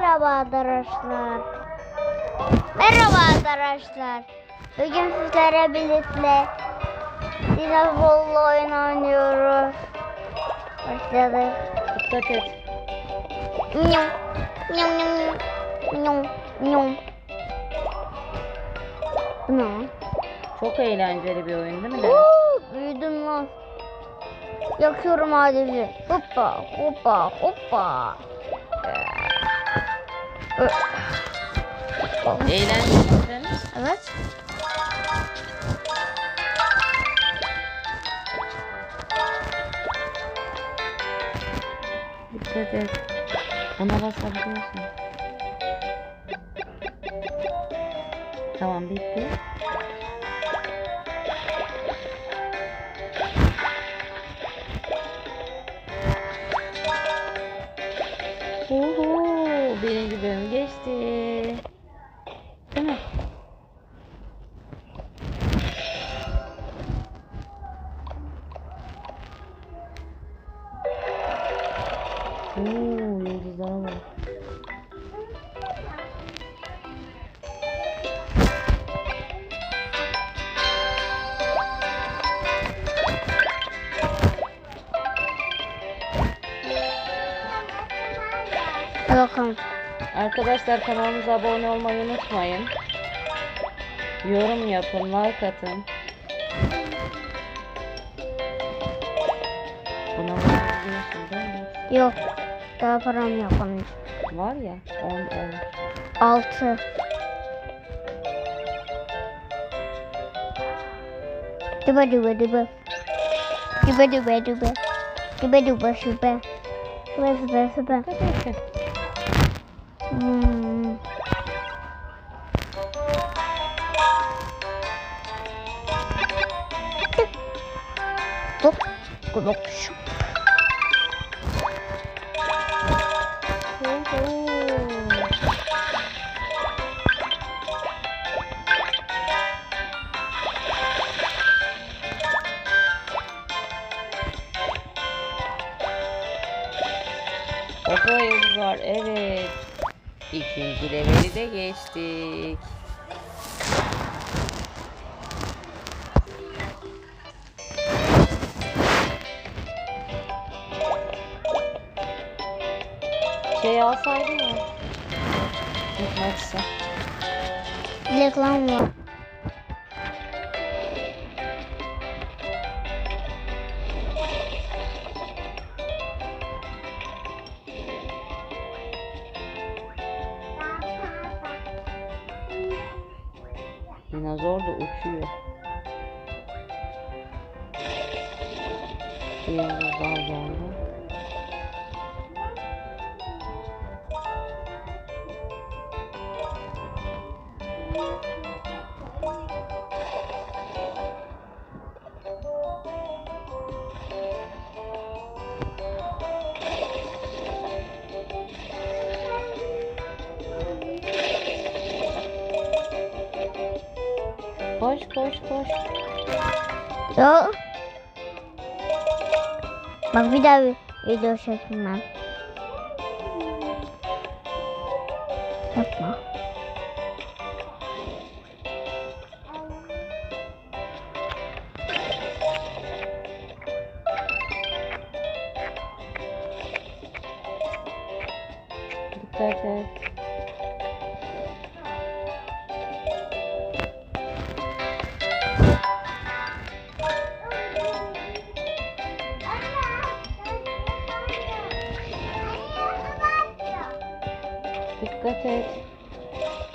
Merhaba arkadaşlar. Merhaba arkadaşlar. Bugün sizlere birlikte dinozorlu oyun oynuyoruz. Başladık. Dikkat et. Nyum, nyum, nyum, nyum, nyum. Bu ne? Çok eğlenceli bir oyun değil mi Deniz? Oo, büyüdüm lan. Yakıyorum adeti. Hoppa, hoppa, hoppa. Eğlenceli? Evet. Dikkat et. Ona basabiliyorsun. Tamam bitti. Oho, birinci bölüm geçti. Değil mi? Oo, yıldızlara bak. Bakalım. Arkadaşlar kanalımıza abone olmayı unutmayın. Yorum yapın, like atın. Buna bakabiliyorsun değil mi? Yok. Daha param yok onun. Var ya 10 10. Altı. Dübe dübe dübe. Dübe dübe dübe. Dübe dübe şübe. Şübe şübe şübe. Hmm. Hop. Kulak şu. Yıldız var evet. İkinci leveli de geçtik. Şey alsaydın ya. Mıknatısı. Reklam var. Dinozor da uçuyor. Bir yıldız daha geldi. Koş koş koş. Yok. Bak bir daha video çekeyim ben. Yapma. Dikkat et. Dikkat et.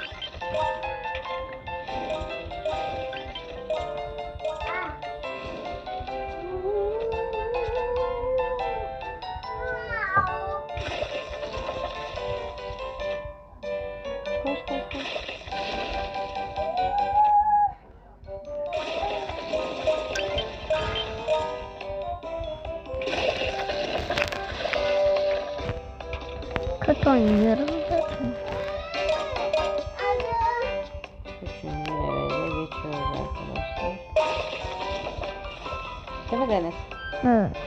Oynuyorum zaten. Üçüncü levele geçiyoruz arkadaşlar. Değil mi Deniz? Evet.